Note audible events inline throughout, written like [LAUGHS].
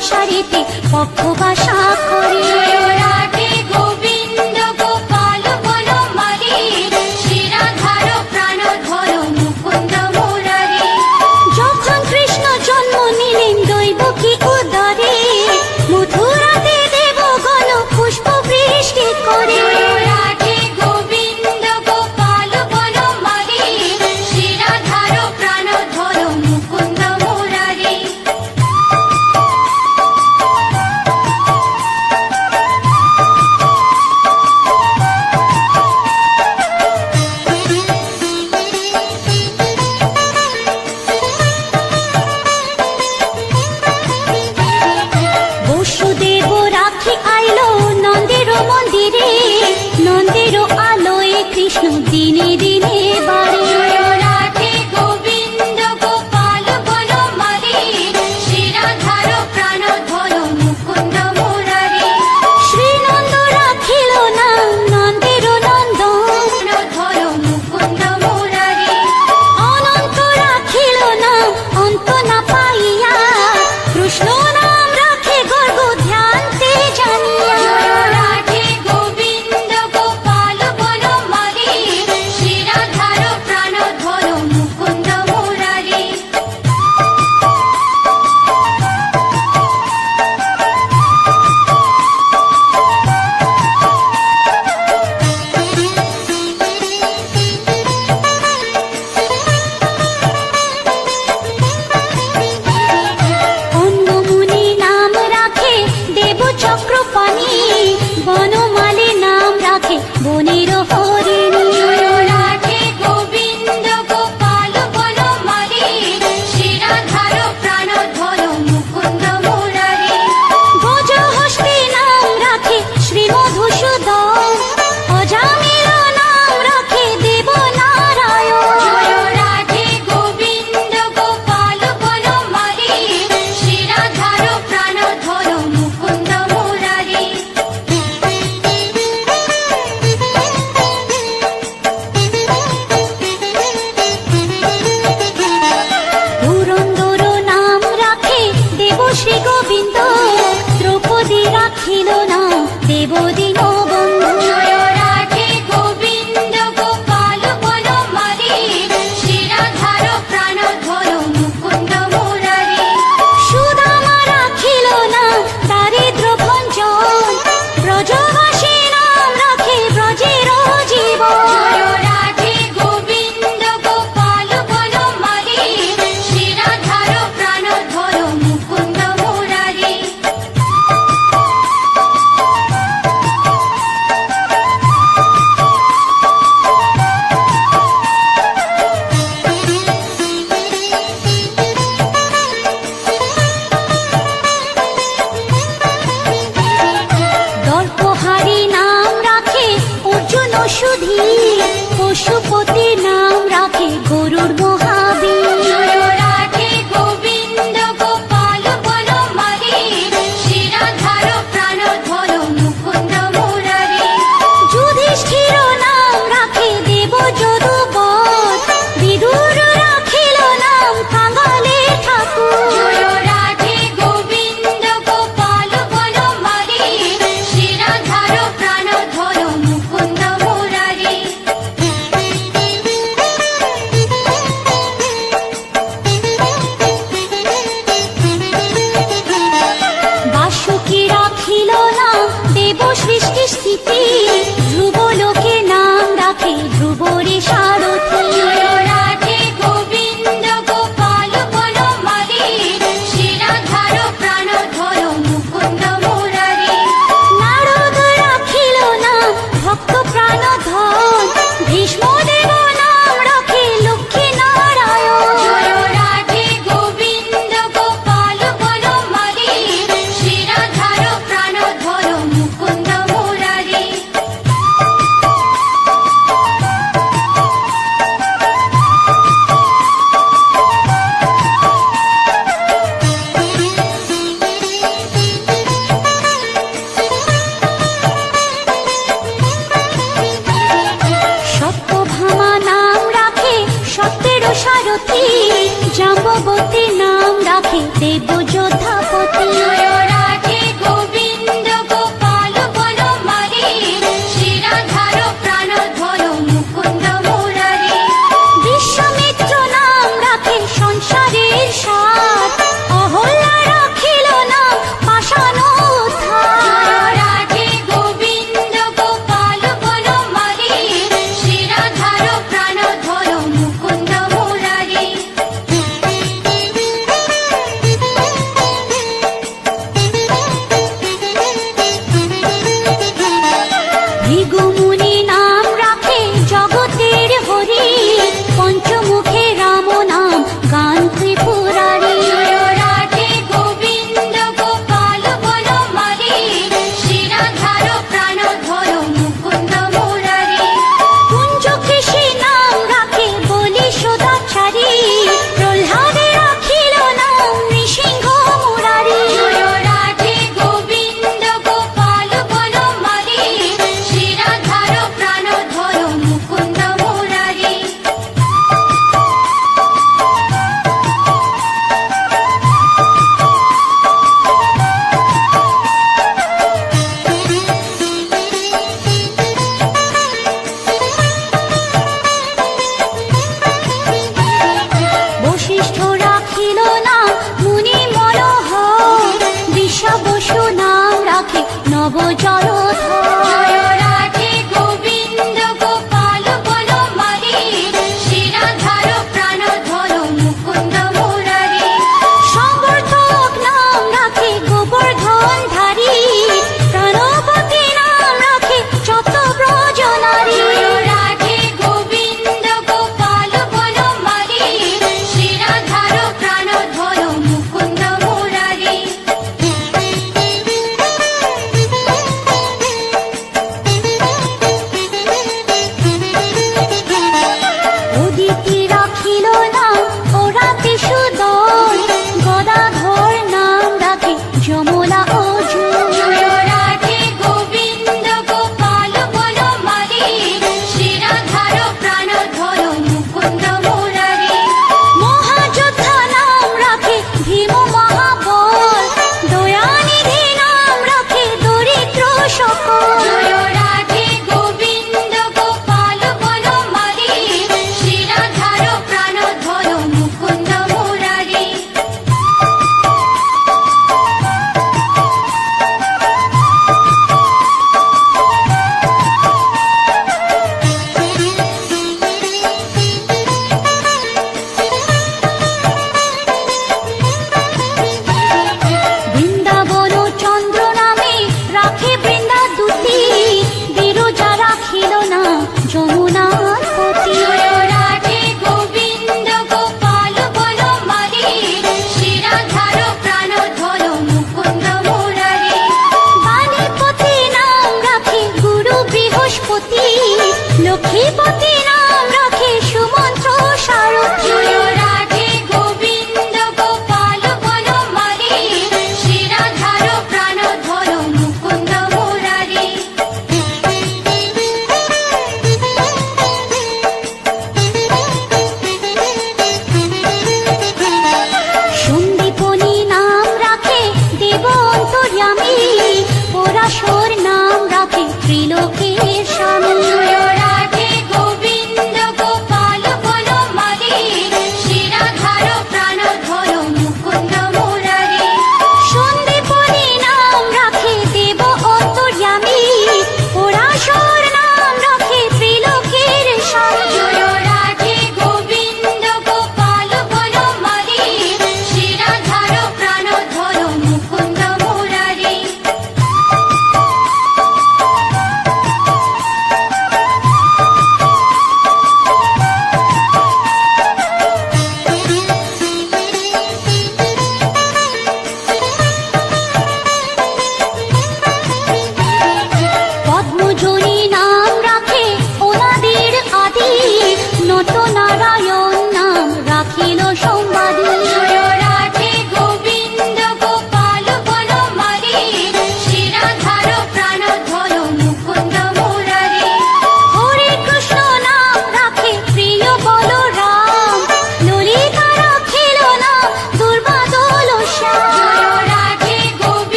সংসারেতে পক্ষ বাসা করে [LAUGHS] Russian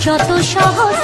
যত সহজ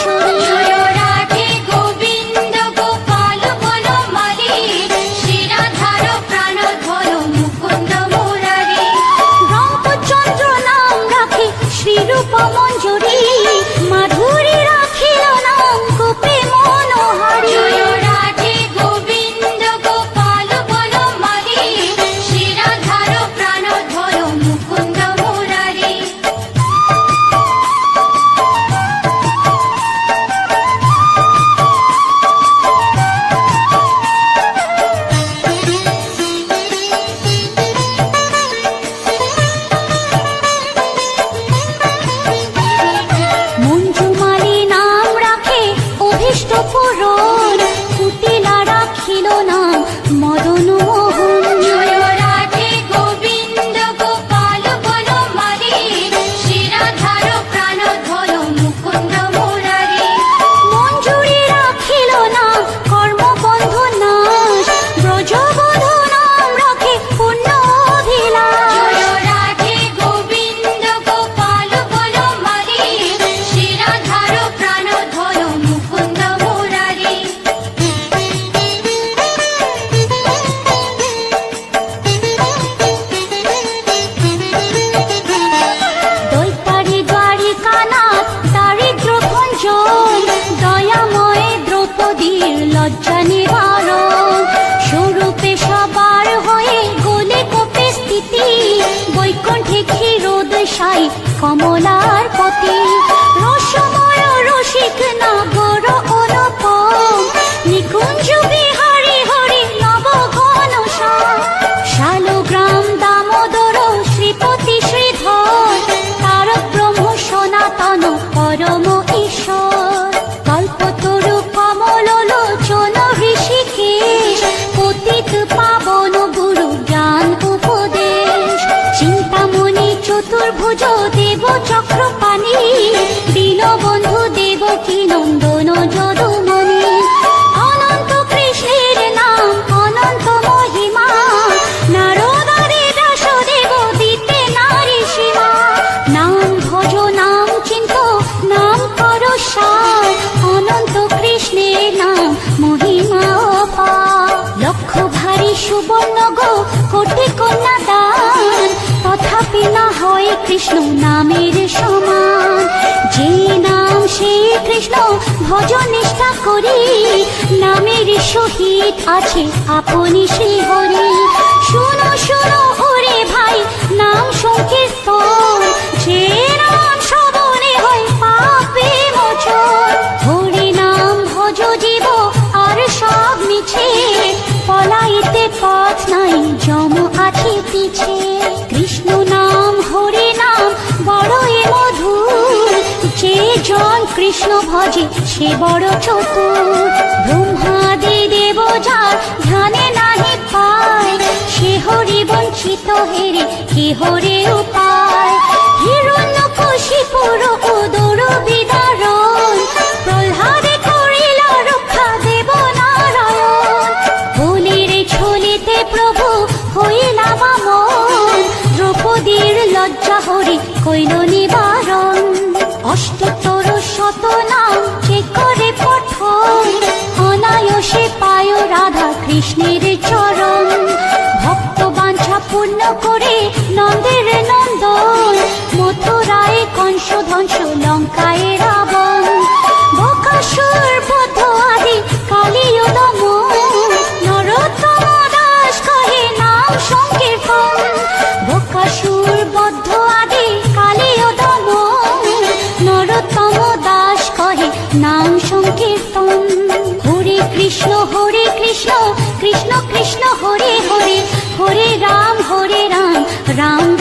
কোটি কন্যা দান তথাপি না হয় কৃষ্ণ নামের সমান। যে নাম সেই কৃষ্ণ ভজ নিষ্ঠা করি, নামের সহিত আছে আপনি সে হরি। শুনো শুনো হরে ভাই, নাম সংকীর্তন, যে কৃষ্ণ ভজে, সে বড় চতুর। ব্রহ্মাদি দেব যার ধ্যানে নাহি পায়, সে হরি বঞ্চিত হেরে কি হরে উপায়। হিরণ্য কশিপুর উদর বিদারণ প্রহ্লাদ হইল নিবারণ। অষ্টতর শতনাম কে করে পঠন? অনায়সে পায় রাধা কৃষ্ণের চরণ। ভক্ত বাঞ্ছা পূর্ণ করে নন্দের নন্দন। মথুরায় কংস ধ্বংস লঙ্কায় karanlık